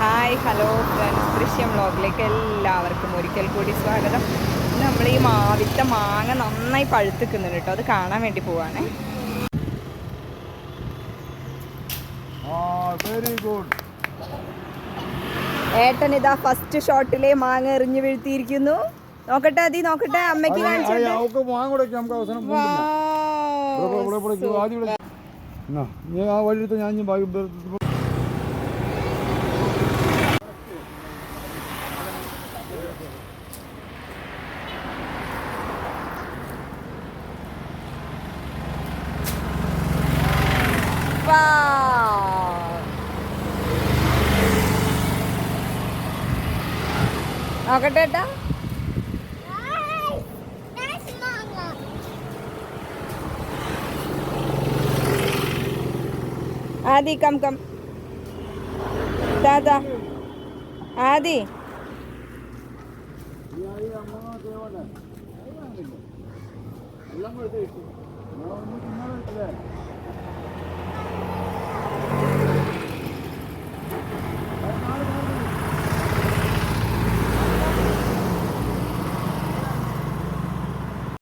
Hi hello friends. ദൃശ്യം വ്ളോഗിലേക്ക് എല്ലാവർക്കും ഒരിക്കൽ കൂടി സ്വാഗതം. നമ്മൾ ഈ മാവിത്തെ മാങ്ങ നന്നായി പഴുത്തിക്കുന്നുണ്ട് കേട്ടോ. അത് കാണാൻ വേണ്ടി പോവാണ്. ഏട്ടൻ ഇതാ ഫസ്റ്റ് ഷോട്ടിലെ മാങ്ങ എറിഞ്ഞു വീഴ്ത്തിയിരിക്കുന്നു. നോക്കട്ടെ അതി നോക്കട്ടെ. അമ്മയ്ക്ക് കാണിച്ചു ഞാൻ సూపర్ ఒకటేట? ఆది కమ్ కమ్. తాత. ఆది. అమ్మ